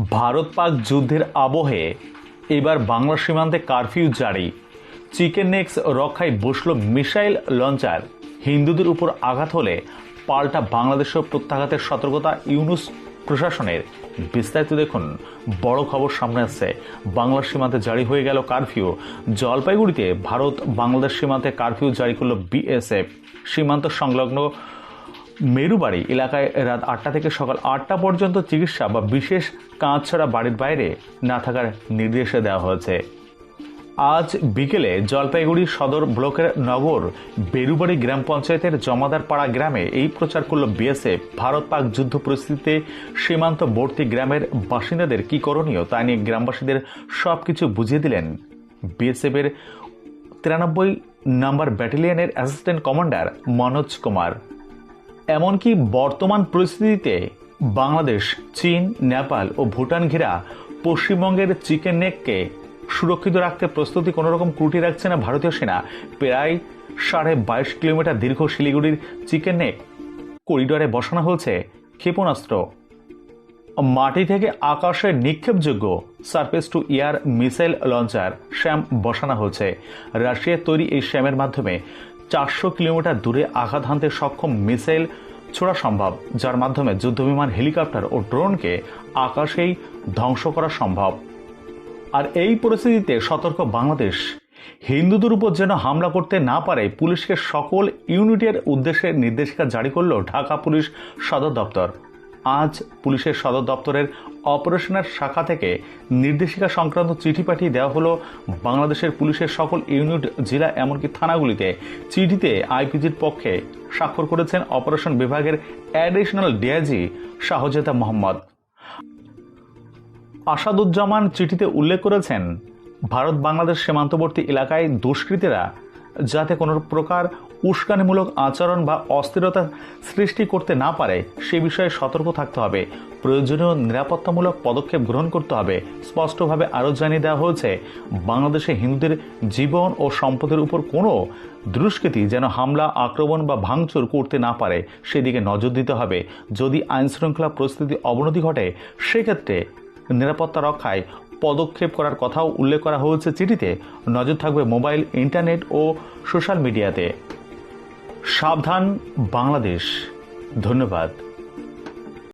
ভারত পাক যুদ্ধের আবহে এবার বাংলা সীমান্তে কারফিউ জারি। চিকেন নেক্স রক্ষায় বসল মিসাইল লঞ্চার। হিন্দুদের উপর আঘাত হলে পাল্টা বাংলাদেশেও প্রত্যাঘাতের সতর্কতা ইউনুস প্রশাসনের। বিস্তারিত দেখুন, বড় খবর সামনে আসছে। বাংলার সীমান্তে জারি হয়ে গেল কারফিউ। জলপাইগুড়িতে ভারত বাংলাদেশ সীমান্তে কারফিউ জারি করল বিএসএফ। সীমান্ত সংলগ্ন মেরুবাড়ি এলাকায় রাত আটটা থেকে সকাল আটটা পর্যন্ত চিকিৎসা বা বিশেষ কাজ ছাড়া বাড়ির বাইরে না থাকার নির্দেশ দেওয়া হয়েছে। আজ বিকেলে জলপাইগুড়ি সদর ব্লকের নগর বেরুবাড়ি গ্রাম পঞ্চায়েতের জমাদার পাড়া গ্রামে এই প্রচার করল বিএসএফ। ভারত পাক যুদ্ধ পরিস্থিতিতে সীমান্তবর্তী গ্রামের বাসিন্দাদের কি করণীয় তা নিয়ে গ্রামবাসীদের সব কিছু বুঝিয়ে দিলেন বিএসএফের তিরানব্বই নাম্বার ব্যাটালিয়নের অ্যাসিস্ট্যান্ট কমান্ডার মনোজ কুমার। এমনকি বর্তমান পরিস্থিতিতে বাংলাদেশ, চীন, নেপাল ও ভুটান ঘেরা পশ্চিমবঙ্গের চিকেন নেককে সুরক্ষিত রাখতে প্রস্তুতি কোনো রকম ত্রুটি রাখছে না ভারতীয় সেনা। প্রায় সাড়ে বাইশ কিলোমিটার দীর্ঘ শিলিগুড়ির চিকেন নেক করিডরে বসানো হয়েছে ক্ষেপণাস্ত্র। মাটি থেকে আকাশে নিক্ষেপযোগ্য surface to air missile launcher শ্যাম বসানো হয়েছে। রাশিয়ার তৈরি এই শ্যামের মাধ্যমে চারশো কিলোমিটার দূরে আঘাত হানতে সক্ষম মিসাইল ছোড়া সম্ভব, যার মাধ্যমে যুদ্ধবিমান, হেলিকপ্টার ও ড্রোনকে আকাশেই ধ্বংস করা সম্ভব। আর এই পরিস্থিতিতে সতর্ক বাংলাদেশ। হিন্দুদের উপর যেন হামলা করতে না পারে, পুলিশকে সকল ইউনিটের উদ্দেশ্যে নির্দেশিকা জারি করল ঢাকা পুলিশ সদর দপ্তর। আজ পুলিশের সদর দপ্তরের অপারেশনের শাখা থেকে নির্দেশিকা সংক্রান্ত চিঠি পাঠিয়ে দেওয়া হলো। বাংলাদেশের পুলিশের সকল ইউনিট, জেলা এমনকি থানাগুলিতে চিঠিতে আইপিজির পক্ষে স্বাক্ষর করেছেন অপারেশন বিভাগের অ্যাডিশনাল ডিআইজি শাহজেদা মোহাম্মদ। আসাদুজ্জামান চিঠিতে উল্লেখ করেছেন ভারত বাংলাদেশ সীমান্তবর্তী এলাকায় দুষ্কৃতীরা যাতে কোনো প্রকার উস্কানিমূলক আচরণ বা অস্থিরতা সৃষ্টি করতে না পারে, সে বিষয়ে সতর্ক থাকতে হবে। প্রয়োজনীয় নিরাপত্তামূলক পদক্ষেপ গ্রহণ করতে হবে। স্পষ্টভাবে আরও জানিয়ে দেওয়া হয়েছে, বাংলাদেশে হিন্দুদের জীবন ও সম্পদের উপর কোনো দুষ্কৃতি যেন হামলা, আক্রমণ বা ভাঙচুর করতে না পারে, সেদিকে নজর দিতে হবে। যদি আইনশৃঙ্খলা পরিস্থিতি অবনতি ঘটে, সেক্ষেত্রে নিরাপত্তা রক্ষায় পদক্ষেপ করার কথাও উল্লেখ করা হয়েছে চিঠিতে। নজর থাকবে মোবাইল, ইন্টারনেট ও সোশ্যাল মিডিয়াতে। সাবধান বাংলাদেশ। ধন্যবাদ।